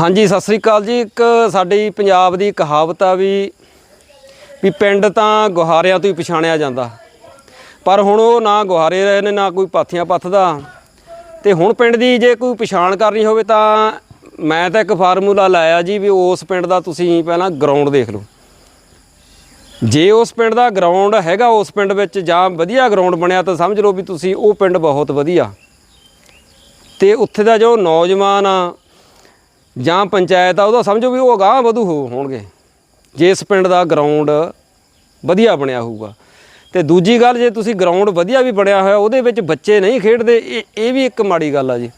ਹਾਂਜੀ, ਸਤਿ ਸ੍ਰੀ ਅਕਾਲ ਜੀ। ਇੱਕ ਸਾਡੀ ਪੰਜਾਬ ਦੀ ਕਹਾਵਤ ਆ ਵੀ ਵੀ ਪਿੰਡ ਤਾਂ ਗੁਹਾਰਿਆਂ ਤੋਂ ਹੀ ਪਛਾਣਿਆ ਜਾਂਦਾ। ਪਰ ਹੁਣ ਉਹ ਨਾ ਗੁਹਾਰੇ ਰਹੇ ਨੇ, ਨਾ ਕੋਈ ਪਾਥੀਆਂ ਪੱਥਦਾ। ਤੇ ਹੁਣ ਪਿੰਡ ਦੀ ਜੇ ਕੋਈ ਪਛਾਣ ਕਰਨੀ ਹੋਵੇ ਤਾਂ ਮੈਂ ਤਾਂ ਇੱਕ ਫਾਰਮੂਲਾ ਲਾਇਆ ਜੀ ਵੀ ਉਸ ਪਿੰਡ ਦਾ ਤੁਸੀਂ ਪਹਿਲਾਂ ਗਰਾਊਂਡ ਦੇਖ ਲਓ। ਜੇ ਉਸ ਪਿੰਡ ਦਾ ਗਰਾਊਂਡ ਹੈਗਾ ਉਸ ਪਿੰਡ ਵਿੱਚ ਜਾਂ ਵਧੀਆ ਗਰਾਊਂਡ ਬਣਿਆ ਤਾਂ ਸਮਝ ਲਓ ਵੀ ਤੁਸੀਂ ਉਹ ਪਿੰਡ ਬਹੁਤ ਵਧੀਆ। ਤੇ ਉੱਥੇ ਦਾ ਜੋ ਨੌਜਵਾਨ ਆ ਜਾਂ ਪੰਚਾਇਤ ਆ, ਉਹਦਾ ਸਮਝੋ ਵੀ ਉਹ ਅਗਾਂਹ ਵਧੂ ਹੋ- ਹੋਣਗੇ। ਜੇ ਇਸ ਪਿੰਡ ਦਾ ਗਰਾਊਂਡ ਵਧੀਆ ਬਣਿਆ ਹੋਊਗਾ। ਤੇ ਦੂਜੀ ਗੱਲ, ਜੇ ਤੁਸੀਂ ਗਰਾਊਂਡ ਵਧੀਆ ਵੀ ਬਣਿਆ ਹੋਇਆ, ਉਹਦੇ ਵਿੱਚ ਬੱਚੇ ਨਹੀਂ ਖੇਡਦੇ, ਇਹ ਇਹ ਵੀ ਇੱਕ ਮਾੜੀ ਗੱਲ ਆ ਜੀ।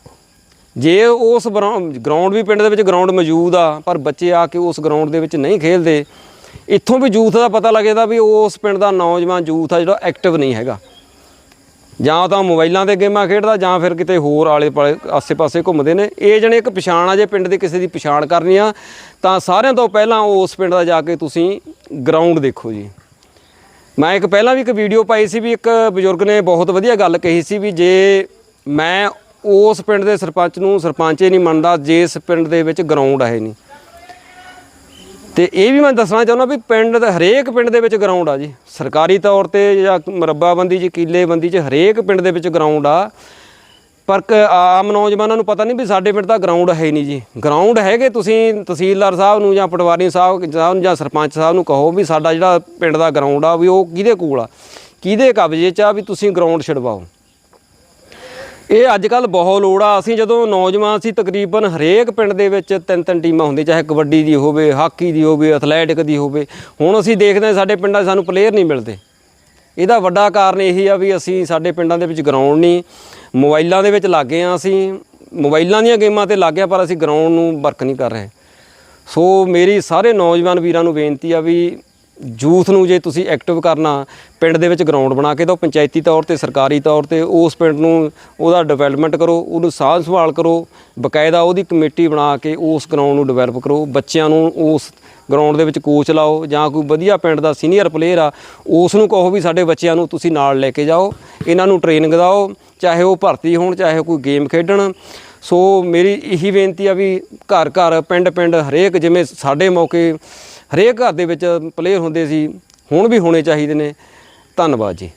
ਜੇ ਉਸ ਗਰਾਊਂਡ ਵੀ ਪਿੰਡ ਦੇ ਵਿੱਚ ਗਰਾਊਂਡ ਮੌਜੂਦ ਆ, ਪਰ ਬੱਚੇ ਆ ਕੇ ਉਸ ਗਰਾਊਂਡ ਦੇ ਵਿੱਚ ਨਹੀਂ ਖੇਡਦੇ, ਇੱਥੋਂ ਵੀ ਯੂਥ ਦਾ ਪਤਾ ਲੱਗਦਾ ਵੀ ਉਸ ਪਿੰਡ ਦਾ ਨੌਜਵਾਨ ਯੂਥ ਆ ਜਿਹੜਾ ਐਕਟਿਵ ਨਹੀਂ ਹੈਗਾ। ਜਾਂ ਤਾਂ ਮੋਬਾਈਲਾਂ ਤੇ ਗੇਮਾਂ ਖੇਡਦਾ, ਜਾਂ ਫਿਰ ਕਿਤੇ ਹੋਰ ਆਲੇ ਪਾਲੇ, ਆਸੇ-ਪਾਸੇ ਘੁੰਮਦੇ ਨੇ। ਇਹ ਜਣੇ ਇੱਕ ਪਛਾਣ ਆ ਜੇ ਪਿੰਡ ਦੇ ਕਿਸੇ ਦੀ ਪਛਾਣ ਕਰਨੀ ਆ, ਤਾਂ ਸਾਰਿਆਂ ਤੋਂ ਪਹਿਲਾਂ ਉਸ ਪਿੰਡ ਦਾ ਜਾ ਕੇ ਤੁਸੀਂ ਗਰਾਊਂਡ ਦੇਖੋ ਜੀ। ਮੈਂ ਇੱਕ ਪਹਿਲਾਂ ਵੀ ਇੱਕ ਵੀਡੀਓ ਪਾਈ ਸੀ ਵੀ ਇੱਕ ਬਜ਼ੁਰਗ ਨੇ ਬਹੁਤ ਵਧੀਆ ਗੱਲ ਕਹੀ ਸੀ ਵੀ ਜੇ ਮੈਂ ਉਸ ਪਿੰਡ ਦੇ ਸਰਪੰਚ ਨੂੰ ਸਰਪੰਚ ਹੀ ਨਹੀਂ ਮੰਨਦਾ, ਜੇ ਇਸ ਪਿੰਡ ਦੇ ਵਿੱਚ ਗਰਾਊਂਡ ਹੈ ਨਹੀਂ। ਤੇ ਇਹ ਵੀ ਮੈਂ ਦੱਸਣਾ ਚਾਹੁੰਦਾ ਵੀ ਪਿੰਡ ਦੇ ਹਰੇਕ ਪਿੰਡ ਦੇ ਵਿੱਚ ਗਰਾਊਂਡ ਆ ਜੀ। ਸਰਕਾਰੀ ਤੌਰ ਤੇ ਜਾਂ ਮਰੱਬਾਬੰਦੀ ਚ, ਕਿੱਲੇਬੰਦੀ ਚ ਹਰੇਕ ਪਿੰਡ ਦੇ ਵਿੱਚ ਗਰਾਊਂਡ ਆ। ਪਰ ਕ- ਆਮ ਨੌਜਵਾਨਾਂ ਨੂੰ ਪਤਾ ਨਹੀਂ ਵੀ ਸਾਡੇ ਪਿੰਡ ਦਾ ਗਰਾਊਂਡ ਹੈ ਨਹੀਂ ਜੀ। ਗਰਾਊਂਡ ਹੈਗੇ ਤੁਸੀਂ ਤਹਿਸੀਲਦਾਰ ਸਾਹਿਬ ਨੂੰ ਜਾਂ ਪਟਵਾਰੀ ਸਾਹਿਬ ਸਾਹਿਬ ਨੂੰ ਜਾਂ ਸਰਪੰਚ ਸਾਹਿਬ ਨੂੰ ਕਹੋ ਵੀ ਸਾਡਾ ਜਿਹੜਾ ਪਿੰਡ ਦਾ ਗਰਾਊਂਡ ਆ ਵੀ ਉਹ ਕਿਹਦੇ ਕੋਲ ਆ? ਕਿਹਦੇ ਕਬਜ਼ੇ 'ਚ ਆ ਵੀ ਤੁਸੀਂ ਗਰਾਊਂਡ ਛਡਵਾਓ ਇਹ ਅੱਜ ਕੱਲ ਬਹੁਤ ਲੋੜ ਆ। ਅਸੀਂ ਜਦੋਂ ਨੌਜਵਾਨ ਸੀ, ਤਕਰੀਬਨ ਹਰੇਕ ਪਿੰਡ ਦੇ ਵਿੱਚ ਤਿੰਨ ਤਿੰਨ ਟੀਮਾਂ ਹੁੰਦੀਆਂ, ਚਾਹੇ ਕਬੱਡੀ ਦੀ ਹੋਵੇ, ਹਾਕੀ ਦੀ ਹੋਵੇ, ਐਥਲੈਟਿਕ ਦੀ ਹੋਵੇ। ਹੁਣ ਅਸੀਂ ਦੇਖਦੇ ਹਾਂ ਸਾਡੇ ਪਿੰਡਾਂ 'ਚ ਸਾਨੂੰ ਪਲੇਅਰ ਨਹੀਂ ਮਿਲਦੇ। ਇਹਦਾ ਵੱਡਾ ਕਾਰਨ ਇਹੀ ਆ ਵੀ ਅਸੀਂ ਸਾਡੇ ਪਿੰਡਾਂ ਦੇ ਵਿੱਚ ਗਰਾਊਂਡ ਨਹੀਂ। ਮੋਬਾਈਲਾਂ ਦੇ ਵਿੱਚ ਲੱਗੇ ਆ ਅਸੀਂ। ਮੋਬਾਈਲਾਂ ਦੀਆਂ ਗੇਮਾਂ ਤੇ ਲੱਗੇ ਆ ਪਰ ਅਸੀਂ ਗਰਾਊਂਡ ਨੂੰ ਵਰਕ ਨਹੀਂ ਕਰ ਰਹੇ। ਸੋ ਮੇਰੀ ਸਾਰੇ ਨੌਜਵਾਨ ਵੀਰਾਂ ਨੂੰ ਬੇਨਤੀ ਆ ਵੀ ਯੂਥ ਨੂੰ ਜੇ ਤੁਸੀਂ ਐਕਟਿਵ ਕਰਨਾ, ਪਿੰਡ ਦੇ ਵਿੱਚ ਗਰਾਊਂਡ ਬਣਾ ਕੇ ਦਿਓ ਪੰਚਾਇਤੀ ਤੌਰ ਤੇ, ਸਰਕਾਰੀ ਤੌਰ ਤੇ, ਉਸ ਪਿੰਡ ਨੂੰ ਉਹਦਾ ਡਿਵੈਲਪਮੈਂਟ ਕਰੋ, ਉਹਨੂੰ ਸਾਂਭ ਸੰਭਾਲ ਕਰੋ, ਬਕਾਇਦਾ ਉਹਦੀ ਕਮੇਟੀ ਬਣਾ ਕੇ ਉਸ ਗਰਾਊਂਡ ਨੂੰ ਡਿਵੈਲਪ ਕਰੋ, ਬੱਚਿਆਂ ਨੂੰ ਉਸ ਗਰਾਊਂਡ ਦੇ ਵਿੱਚ ਕੋਚ ਲਾਓ, ਜਾਂ ਕੋਈ ਵਧੀਆ ਪਿੰਡ ਦਾ ਸੀਨੀਅਰ ਪਲੇਅਰ ਆ, ਉਸ ਨੂੰ ਕਹੋ ਵੀ ਸਾਡੇ ਬੱਚਿਆਂ ਨੂੰ ਤੁਸੀਂ ਨਾਲ ਲੈ ਕੇ ਜਾਓ, ਇਹਨਾਂ ਨੂੰ ਟ੍ਰੇਨਿੰਗ ਦਿਓ ਚਾਹੇ ਉਹ ਭਰਤੀ ਹੋਣ, ਚਾਹੇ ਕੋਈ ਗੇਮ ਖੇਡਣ। ਸੋ ਮੇਰੀ ਇਹੀ ਬੇਨਤੀ ਆ ਵੀ ਘਰ ਘਰ ਪਿੰਡ ਪਿੰਡ ਹਰੇਕ ਜਿਵੇਂ ਸਾਡੇ ਮੌਕੇ ਹਰੇਕ ਘਰ ਦੇ ਵਿੱਚ ਪਲੇਅਰ ਹੁੰਦੇ ਸੀ ਹੁਣ ਵੀ ਹੋਣੇ ਚਾਹੀਦੇ ਨੇ। ਧੰਨਵਾਦ ਜੀ।